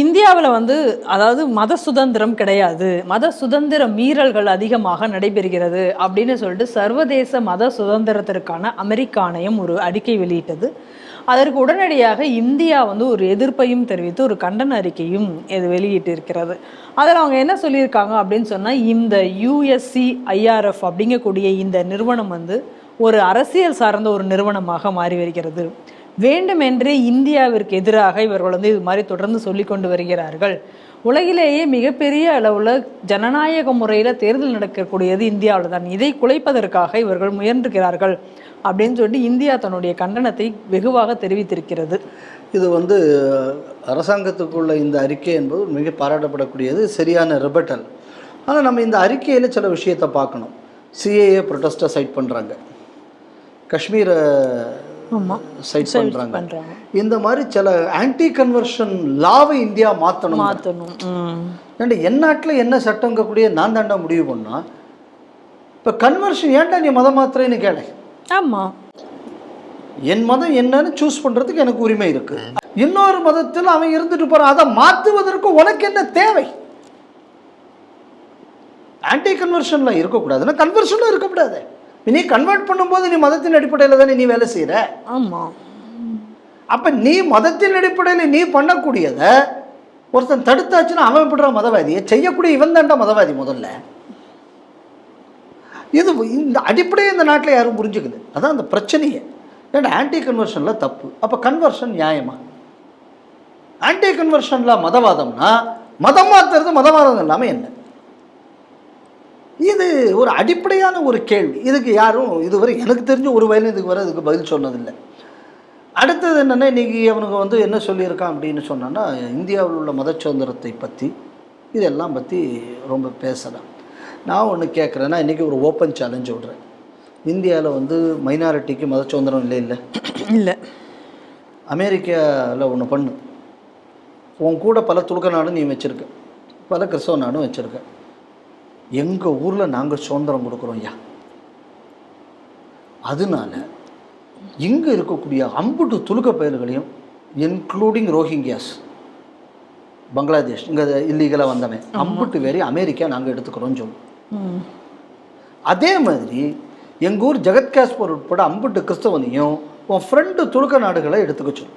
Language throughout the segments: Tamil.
இந்தியாவில் வந்து அதாவது மத சுதந்திரம் கிடையாது. மத சுதந்திர மீறல்கள் அதிகமாக நடைபெறுகிறது அப்படின்னு சொல்லிட்டு சர்வதேச மத சுதந்திரத்திற்கான அமெரிக்க ஆணையம் ஒரு அறிக்கை வெளியிட்டது. அதற்கு உடனடியாக இந்தியா வந்து ஒரு எதிர்ப்பையும் தெரிவித்து ஒரு கண்டன அறிக்கையும் இது வெளியிட்டிருக்கிறது. அதில் அவங்க என்ன சொல்லியிருக்காங்க அப்படின்னு சொன்னால் இந்த யூஎஸ்சி ஐஆர்எஃப் அப்படிங்கக்கூடிய இந்த நிறுவனம் வந்து ஒரு அரசியல் சார்ந்த ஒரு நிறுவனமாக மாறி வருகிறது. வேண்டுமென்றே இந்தியாவிற்கு எதிராக இவர்கள் வந்து இது மாதிரி தொடர்ந்து சொல்லி கொண்டு வருகிறார்கள். உலகிலேயே மிகப்பெரிய அளவில் ஜனநாயக முறையில் தேர்தல் நடக்கக்கூடியது இந்தியாவில் தான். இதை குலைப்பதற்காக இவர்கள் முயன்றுகிறார்கள் அப்படின்னு சொல்லிட்டு இந்தியா தன்னுடைய கண்டனத்தை வெகுவாக தெரிவித்திருக்கிறது. இது வந்து அரசாங்கத்துக்குள்ள இந்த அறிக்கை என்பது மிக பாராட்டப்படக்கூடியது சரியான ரிபட்டல் ஆனால் நம்ம இந்த அறிக்கையில் சில விஷயத்தை பார்க்கணும். சிஏஏ ப்ரொட்டஸ்ட்டை சைட் பண்ணுறாங்க காஷ்மீரை சைட் பண்ணுறாங்க இந்த மாதிரி சில ஆன்டி கன்வர்ஷன் லாவை இந்தியா மாற்றணும் மாற்றணும் ஏன்டா என் நாட்டில் என்ன சட்டங்கக்கூடிய நான் தாண்டா முடிவு பண்ணா இப்போ கன்வர்ஷன் ஏன்டா நீ மதம் மாத்திரன்னு கேளு. ஆமாம் என் மதம் என்னன்னு சூஸ் பண்ணுறதுக்கு எனக்கு உரிமை இருக்கு. இன்னொரு மதத்தில் அவன் இருந்துட்டு போகிறான் அதை மாற்றுவதற்கு உனக்கு என்ன தேவை? ஆன்டி கன்வர்ஷனில் இருக்கக்கூடாதுன்னா கன்வர்ஷனும் இருக்கக்கூடாது. நீ கன்வெர்ட் பண்ணும்போது நீ மதத்தின் அடிப்படையில் தானே நீ வேலை செய்கிற ஆமாம் அப்போ நீ மதத்தின் அடிப்படையில் நீ பண்ணக்கூடியதை ஒருத்தன் தடுத்தாச்சுன்னா அவன் எப்படிற மதவாதியை செய்யக்கூடிய இவன் தான்டா மதவாதி முதல்ல. இது இந்த அடிப்படையை இந்த நாட்டில் யாரும் புரிஞ்சுக்குது அதான் அந்த பிரச்சனையே. ஏன்னா ஆன்டி கன்வர்ஷனில் தப்பு. அப்போ கன்வர்ஷன் நியாயமா? ஆன்டி கன்வர்ஷனில் மதவாதம்னா மதம் மாத்துறது மதவாதம் இல்லாமல் என்ன? இது ஒரு அடிப்படையான ஒரு கேள்வி. இதுக்கு யாரும் இதுவரை எனக்கு தெரிஞ்ச ஒரு வயலும் இதுக்கு வரை இதுக்கு பதில் சொன்னதில்லை. அடுத்தது என்னென்னா இன்றைக்கி அவனுங்க வந்து என்ன சொல்லியிருக்கான் அப்படின்னு சொன்னான்னா இந்தியாவில் உள்ள மத சுதந்திரத்தை பற்றி இதெல்லாம் பற்றி ரொம்ப பேசலாம். நான் ஒன்று கேட்குறேன்னா இன்றைக்கி ஒரு ஓப்பன் சேலஞ்ச் விடுறேன். இந்தியாவில் வந்து மைனாரிட்டிக்கு மத சுதந்திரம் இல்லை இல்லை. இல்லை. அமெரிக்காவில் ஒன்று பண்ணு. உன் கூட பல துலுக்க நாடும் நீ வச்சுருக்க. பல கிறிஸ்தவ நாடும் வச்சுருக்க. எங்கள் ஊரில் நாங்கள் சுதந்திரம் கொடுக்குறோம் ஐயா. அதனால இங்கே இருக்கக்கூடிய அம்புட்டு துலுக்க பயல்களையும் இன்க்ளூடிங் ரோஹிங்கியாஸ் பங்களாதேஷ் இங்கே இல்லீகலாக வந்தவன் அம்புட்டு பேரை அமெரிக்கா நாங்கள் எடுத்துக்கிறோம்னு சொல்லுவோம் அதே மாதிரி எங்கள் ஊர் ஜெகத் காஸ்பர் உட்பட அம்புட்டு கிறிஸ்தவனையும் உன் ஃப்ரெண்டு துலுக்க நாடுகளை எடுத்துக்க சொல்லு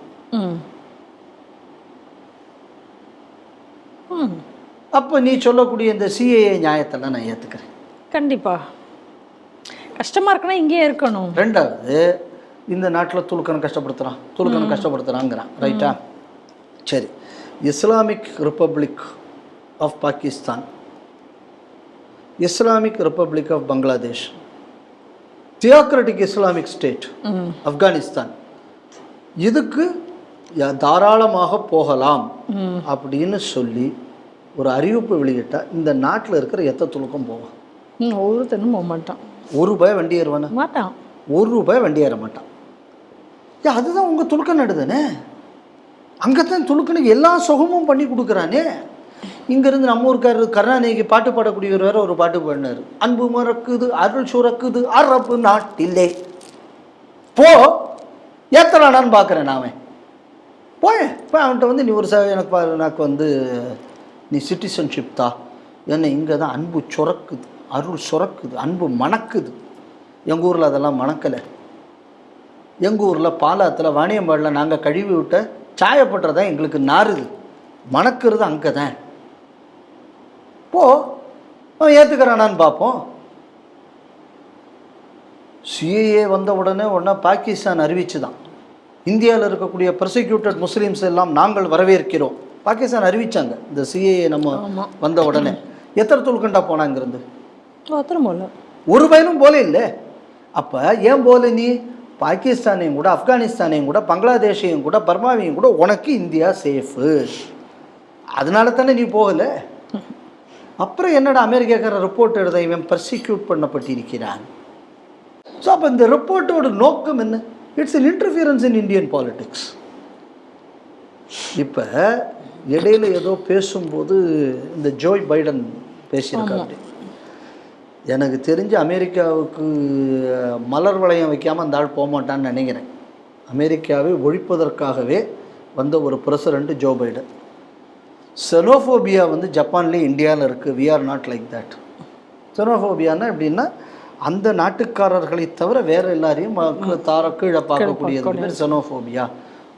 அப்போ நீ சொல்லக்கூடிய இந்த சிஏஏ நியாயத்தெல்லாம் நான் ஏற்றுக்கிறேன் கண்டிப்பா. கஷ்டமா இருக்குன்னா இங்கேயே இருக்கணும். ரெண்டாவது இந்த நாட்டில் துலுக்கனை கஷ்டப்படுத்துகிறான் துலுக்கனை கஷ்டப்படுத்துகிறாங்கிறான் ரைட்டா? சரி. Islamic republic of Pakistan. Islamic republic of Bangladesh. Theocratic Islamic state Afghanistan. இதுக்கு தாராளமாக போகலாம் அப்படின்னு சொல்லி ஒரு அறிவிப்பு வெளியிட்டா இந்த நாட்டில் இருக்கிற எத்த துலுக்கம் போவான்? ஒருத்தனும் போக மாட்டான். ஒரு ரூபாய் வண்டி ஏறுவானே? மாட்டான். ஒரு ரூபாய் வண்டி ஏற மாட்டான். ஏ அதுதான் உங்கள் துலுக்க நடுதானே அங்கே தான் துலுக்கனுக்கு எல்லா சுகமும் பண்ணி கொடுக்குறானே. இங்கேருந்து நம்ம ஊருக்காரர் கருணாநிதிக்கு பாட்டு பாடக்கூடியவர் வேற ஒரு பாட்டு பாடினார். அன்பு மறக்குது அருள் சுரக்குது அரபு நாட்டிலே. போ. ஏத்தலாடான்னு பார்க்குறேன் நான். அவன் போயேன் இப்போ அவன்கிட்ட வந்து நீ ஒரு எனக்கு பாரு எனக்கு வந்து நீ சிட்டிசன்ஷிப் தா. என்ன இங்கே தான் அன்பு சுரக்குது அருள் சுரக்குது அன்பு மணக்குது. எங்கள் ஊரில் அதெல்லாம் மணக்கலை. எங்கள் ஊரில் பாலாத்தில் வாணியம்பாடில் நாங்கள் கழுவி விட்ட சாயப்பட்டது தான் எங்களுக்கு நாறுது. மணக்கிறது அங்கே தான் போ அவன் ஏற்றுக்கிறானான்னு பார்ப்போம் சிஏஏ வந்த உடனே உடனே பாகிஸ்தான் அறிவிச்சு தான் இந்தியாவில் இருக்கக்கூடிய ப்ரொசிக்யூட்டட் முஸ்லீம்ஸ் எல்லாம் நாங்கள் வரவேற்கிறோம். பாகிஸ்தான் அறிவிச்சாங்க. இந்த சிஏஏ நம்ம வந்த உடனே. எத்தனை துளுக்கண்டா போனாங்கிறது ஒரு பயனும் போல இல்லை. அப்போ ஏன் போல நீ? பாகிஸ்தானையும் கூட ஆப்கானிஸ்தானையும் கூட பங்களாதேஷையும் கூட பர்மாவையும் கூட உனக்கு இந்தியா சேஃபு அதனால தானே நீ போகலை? அப்புறம் என்னடா அமெரிக்காக்கார ரிப்போர்ட் எழுத இவன் பர்சிக்யூட் பண்ணப்பட்டிருக்கிறான்? ஸோ அப்போ இந்த ரிப்போர்ட்டோட நோக்கம் என்ன? It's an interference in Indian politics இப்போ இடையில ஏதோ பேசும்போது இந்த ஜோய் பைடன் பேசியிருக்காரு. எனக்கு தெரிஞ்சு அமெரிக்காவுக்கு மலர் வளையம் வைக்காமல் அந்த ஆள் போக மாட்டான்னு நினைக்கிறேன். அமெரிக்காவை ஒழிப்பதற்காகவே வந்த ஒரு பிரசிடண்ட் ஜோ பைடன். செனோஃபோபியா வந்து ஜப்பான்லேயே இந்தியாவில் இருக்குது we are not like that செனோஃபோபியானா எப்படின்னா அந்த நாட்டுக்காரர்களை தவிர வேற எல்லாரையும் தார கீழே பார்க்கக்கூடியது பேர் செனோஃபோபியா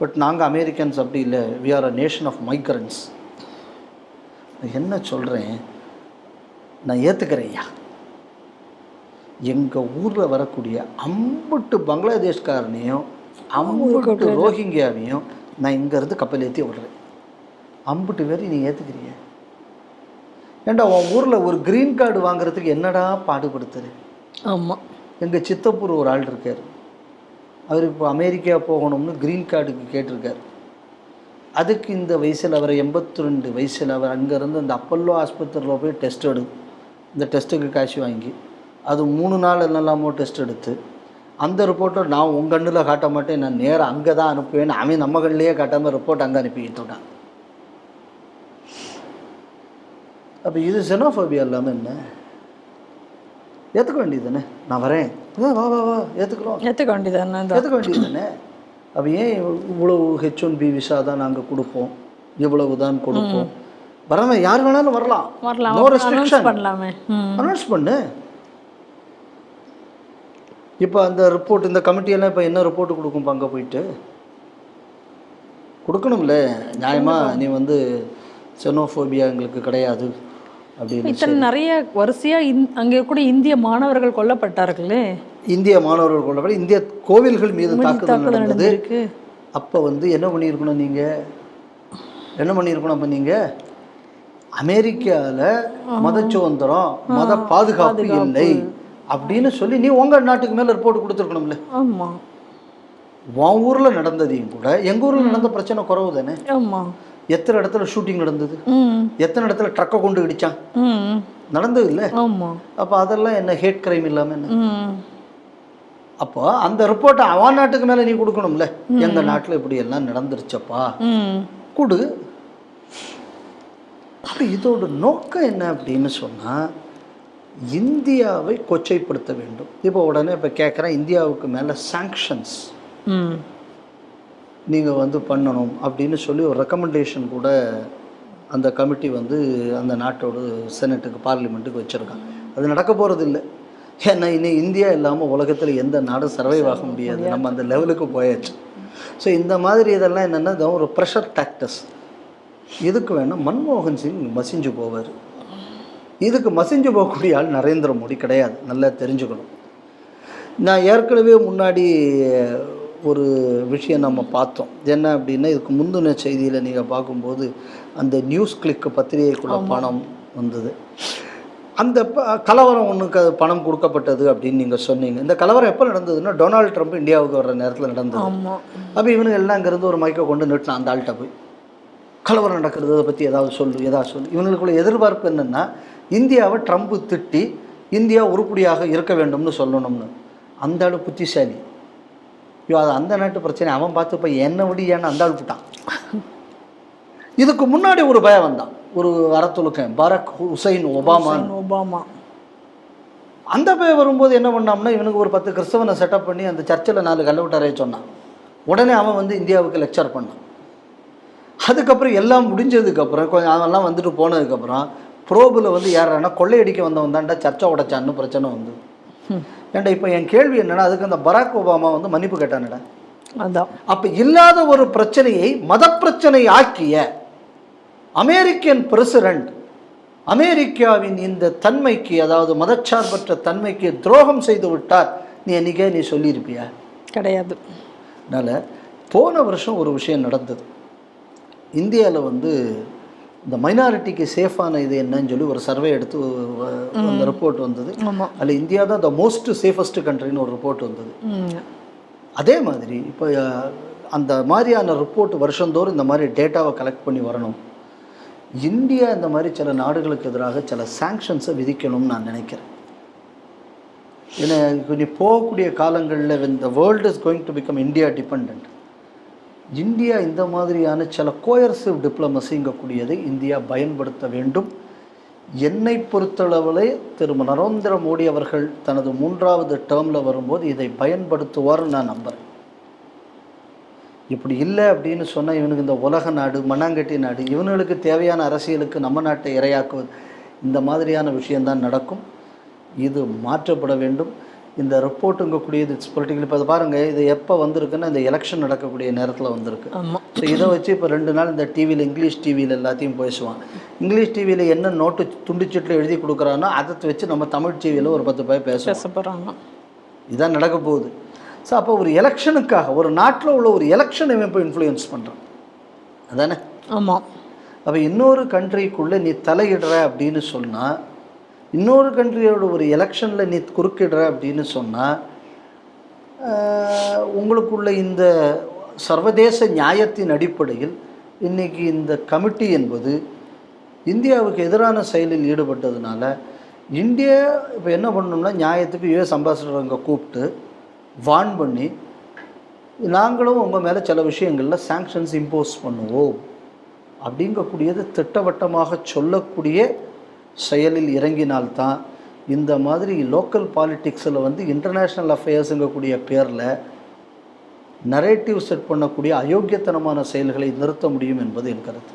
பட் நாங்கள் அமெரிக்கன்ஸ் அப்படி இல்லை. We are a nation of migrants என்ன சொல்கிறேன் நான் ஏற்றுக்கிறேன்யா எங்கள் ஊரில் வரக்கூடிய அம்புட்டு பங்களாதேஷ்காரனையும் அம்புட்டு ரோஹிங்கியாவையும் நான் இங்கேருந்து கப்பல் ஏற்றி விடுறேன். அம்புட்டு பேர் நீ ஏற்றுக்கிறிய ஏண்டா உன் ஊரில் ஒரு க்ரீன் கார்டு வாங்குறதுக்கு என்னடா பாடுபடுத்துரு ஆமா. எங்கள் சித்தப்பூர் ஒரு ஆள் இருக்கார். அவர் இப்போ அமெரிக்கா போகணும்னு க்ரீன் கார்டுக்கு கேட்டிருக்கார். அதுக்கு இந்த வயசில் அவர் எண்பத்தி ரெண்டு வயசில் அவர் அங்கேருந்து அந்த அப்பல்லோ ஆஸ்பத்திரியில் போய் டெஸ்ட் எடு இந்த டெஸ்ட்டுக்கு காசு வாங்கி அது மூணு நாள் என்னெல்லாமோ டெஸ்ட் எடுத்து அந்த ரிப்போர்ட்டை நான் உங்கள் கண்ணில் காட்ட மாட்டேன் நான் நேராக அங்கே தான் அனுப்புவேன் அவன் நம்ம கண்ணிலேயே காட்டாமல் ரிப்போர்ட் அங்கே அனுப்பிக்கிட்டு இருக்கான். அப்போ இது செனோஃபோபியா இல்லாமல் என்ன? ஏற்றுக்க வேண்டியது தானே? நான் வரேன். வா வா வா ஏற்றுக்கிறோம் ஏத்துக்க வேண்டியதானே தான் ஏற்றுக்க வேண்டியது தானே அப்போ ஏன் இவ்வளவு ஹெச் ஒன் பி விசா தான் நாங்கள் கொடுப்போம்? இவ்வளவு தான் கொடுப்போம்? வரவன் யார் வேணாலும் வரலாம். வரலாம் நோ ரெஸ்ட்ரிக்ஷன் பண்ணலாமே. அனௌன்ஸ் பண்ணு. இப்போ அந்த ரிப்போர்ட் இந்த கமிட்டியெல்லாம் இப்போ என்ன ரிப்போர்ட் கொடுக்கும் அங்கே போயிட்டு? கொடுக்கணும்ல. நியாயமா நீ வந்து செனோஃபோபியா எங்களுக்கு கிடையாது. அப்படின்னு இத்தனை நிறைய வரிசையா இந்- அங்கே கூட இந்திய மாணவர்கள் கொல்லப்பட்டார்களே. இந்திய மாணவர்கள் கொள்ளப்பட இந்திய கோவில்கள் மீது தாக்குதல் நடந்தது. அப்போ வந்து என்ன பண்ணியிருக்கணும் நீங்கள் என்ன பண்ணியிருக்கணும் அப்போ நீங்கள் அமெரிக்காவில் மத சுதந்திரம் மத பாதுகாப்பு இல்லை அப்படின்னு சொல்லி நீ உங்கள் நாட்டுக்கு மேலே ரிப்போர்ட் கொடுத்துருக்கணும்ல. ஆமா. உன் ஊரில் நடந்ததையும் கூட எங்கள் ஊரில் நடந்த பிரச்சனை குறவு தானே ஆமா. எத்தனை இடத்துல ஷூட்டிங் நடந்தது? எத்தனை இடத்துல ட்ரக்கை கொண்டு இடிச்சான்? நடந்தது இல்லை? ஆமா. அப்போ அதெல்லாம் என்ன ஹேட் கிரைம் இல்லாமல் என்ன? அப்போ அந்த ரிப்போர்ட்டை அவன் நாட்டுக்கு மேலே நீ கொடுக்கணும்ல? எங்கள் நாட்டில் இப்படி எல்லாம் நடந்துருச்சப்பா? கொடு. அப்படி இதோட நோக்கம் என்ன அப்படின்னு சொன்னால் இந்தியாவை கொச்சைப்படுத்த வேண்டும். இப்போ உடனே இப்போ கேட்குறேன் இந்தியாவுக்கு மேலே சாங்ஷன்ஸ் நீங்கள் வந்து பண்ணணும் அப்படின்னு சொல்லி ஒரு ரெக்கமெண்டேஷன் கூட அந்த கமிட்டி வந்து அந்த நாட்டோட செனட்டுக்கு பார்லிமெண்ட்டுக்கு வச்சுருக்காங்க. அது நடக்க போகிறது இல்லை. ஏன்னா இனி இந்தியா இல்லாமல் உலகத்தில் எந்த நாடும் சர்வைவ் ஆக முடியாது. நம்ம அந்த லெவலுக்கு போயாச்சு. ஸோ இந்த மாதிரி இதெல்லாம் என்னென்னா ஒரு ப்ரெஷர் டாக்டஸ் இதுக்கு வேணால் மன்மோகன் சிங் மசிஞ்சு போவார். இதுக்கு மசிஞ்சு போகக்கூடிய ஆள் நரேந்திர மோடி கிடையாது. நல்லா தெரிஞ்சுக்கணும். நான் ஏற்கனவே முன்னாடி ஒரு விஷயம் நம்ம பார்த்தோம். என்ன அப்படின்னா இதுக்கு முந்தின செய்தியில் நீங்கள் பார்க்கும்போது அந்த நியூஸ் கிளிக் பத்திரிகைக்குள்ள பணம் வந்தது. அந்த ப- கலவரம் ஒன்றுக்கு அது பணம் கொடுக்கப்பட்டது அப்படின்னு நீங்கள் சொன்னீங்க. இந்த கலவரம் எப்போ நடந்ததுன்னா டொனால்டு ட்ரம்ப் இந்தியாவுக்கு வர்ற நேரத்தில் நடந்தது. அப்போ இவனுங்க எல்லாம் இங்கேருந்து ஒரு மைக்கை கொண்டு நிறுத்தினான் அந்த ஆள்கிட்ட போய் கலவரம் நடக்கிறது அதை பற்றி ஏதாவது சொல்லு ஏதாவது சொல்லு. இவங்களுக்குள்ள எதிர்பார்ப்பு என்னென்னா இந்தியாவை ட்ரம்ப் திட்டி இந்தியா உருப்படியாக இருக்க வேண்டும்னு சொல்லணும்னு. அந்த ஆள் புத்திசாலி. ஐயோ அது அந்த நாட்டு பிரச்சனை. அவன் பார்த்து இப்போ என்ன விடி ஏன்னு அந்த ஆள் விட்டான். இதுக்கு முன்னாடி ஒரு பயம் வந்தான். ஒரு அறத்துலுக்கன் பரக் ஹுசைன் ஒபாமான் ஒபாமா. அந்த பயம் வரும்போது என்ன பண்ணாம்னா இவனுக்கு ஒரு பத்து கிறிஸ்தவனை செட்டப் பண்ணி அந்த சர்ச்சில் நாலு கல்லவிட்டாரே சொன்னான். உடனே அவன் வந்து இந்தியாவுக்கு லெக்சர் பண்ணான். அதுக்கப்புறம் எல்லாம் முடிஞ்சதுக்கப்புறம் கொஞ்சம் அவன்லாம் வந்துட்டு போனதுக்கப்புறம் ப்ரோபில் வந்து யாரானா கொள்ளையடிக்க வந்தவன் தான்டா சர்ச்சை உடைச்சான்னு பிரச்சனை வந்து. ஏன்டா இப்போ என் கேள்வி என்னன்னா அதுக்கு அந்த பராக் ஒபாமா வந்து மன்னிப்பு கேட்டானடா. அதான். அப்போ இல்லாத ஒரு பிரச்சனையை மத பிரச்சனை ஆக்கிய அமெரிக்கன் பிரசிடென்ட் அமெரிக்காவின் இந்த தன்மைக்கு அதாவது மதச்சார்பற்ற தன்மைக்கு துரோகம் செய்து விட்டார். நீ என்னைக்கே நீ சொல்லியிருப்பியா? கிடையாது. அதனால் போன வருஷம் ஒரு விஷயம் நடந்தது. இந்தியாவில் வந்து இந்த மைனாரிட்டிக்கு சேஃபான இது என்னன்னு சொல்லி ஒரு சர்வே எடுத்து அந்த ரிப்போர்ட் வந்தது. அதில் இந்தியா தான் த மோஸ்ட் சேஃபஸ்ட் கண்ட்ரின்னு ஒரு ரிப்போர்ட் வந்தது. அதே மாதிரி இப்போ அந்த மாதிரியான ரிப்போர்ட் வருஷந்தோறும் இந்த மாதிரி டேட்டாவை கலெக்ட் பண்ணி வரணும். இந்தியா இந்த மாதிரி சில நாடுகளுக்கு எதிராக சில சாங்ஷன்ஸை விதிக்கணும்னு நான் நினைக்கிறேன். ஏன்னா நீ போகக்கூடிய காலங்களில் இந்த world is going to become India depend India இந்த மாதிரியான சில கோயர்சிவ் டிப்ளமசிங்கக்கூடியதை இந்தியா பயன்படுத்த வேண்டும். என்னை பொறுத்தளவிலே திரு நரேந்திர மோடி அவர்கள் தனது மூன்றாவது டேர்மில் வரும்போது இதை பயன்படுத்துவார்னு நான் நம்புகிறேன் இப்படி இல்லை அப்படின்னு சொன்னால் இவனுக்கு இந்த உலக நாடு மண்ணாங்கட்டி நாடு இவனுங்களுக்கு தேவையான அரசியலுக்கு நம்ம நாட்டை இரையாக்குவது இந்த மாதிரியான விஷயம்தான் நடக்கும். இது மாற்றப்பட வேண்டும். இந்த ரிப்போர்ட்டுங்கக்கூடியது இட்ஸ் பொலிட்டிக்கல் இப்போ பாருங்கள் இது எப்போ வந்திருக்குன்னா இந்த எலெக்ஷன் நடக்கக்கூடிய நேரத்தில் வந்திருக்கு. ஆமாம் ஸோ இதை வச்சு இப்போ ரெண்டு நாள் இந்த டிவியில் இங்கிலீஷ் டிவியில் எல்லாத்தையும் பேசுவான். இங்கிலீஷ் டிவியில் என்ன நோட்டு துண்டுச்சீட்டில் எழுதி கொடுக்குறானோ அதை வச்சு நம்ம தமிழ் டிவியில் ஒரு பத்து பேர் பேசுவோம். பேச போகிறாங்க இதான் நடக்க போகுது. ஸோ அப்போ ஒரு எலெக்ஷனுக்காக ஒரு நாட்டில் உள்ள ஒரு எலெக்ஷனை இவன் இப்போ இன்ஃப்ளூயன்ஸ் பண்ணுறான் அதானே? ஆமாம் அப்போ இன்னொரு கண்ட்ரிக்குள்ளே நீ தலையிடுற அப்படின்னு சொன்னால் இன்னொரு கண்ட்ரியோட ஒரு எலெக்ஷனில் நீ குறுக்கிடுற அப்படின்னு சொன்னால் உங்களுக்குள்ள இந்த சர்வதேச நியாயத்தின் அடிப்படையில் இன்றைக்கி இந்த கமிட்டி என்பது இந்தியாவுக்கு எதிரான செயலில் ஈடுபட்டதுனால இந்தியா இப்போ என்ன பண்ணணும்னா நியாயத்துக்கு யுஎஸ் அம்பாசிடர் அங்கே கூப்பிட்டு வார்ன் பண்ணி நாங்களும் உங்கள் மேலே சில விஷயங்களில் சாங்ஷன்ஸ் இம்போஸ் பண்ணுவோம். அப்படிங்கக்கூடியது திட்டவட்டமாக சொல்லக்கூடிய செயலில் இறங்கினால்தான் இந்த மாதிரி லோக்கல் பாலிட்டிக்ஸில் வந்து இன்டர்நேஷ்னல் அஃபேர்ஸுங்கக்கூடிய பேரில் நரேட்டிவ் செட் பண்ணக்கூடிய அயோக்கியத்தனமான செயல்களை நிறுத்த முடியும் என்பது என் கருத்து.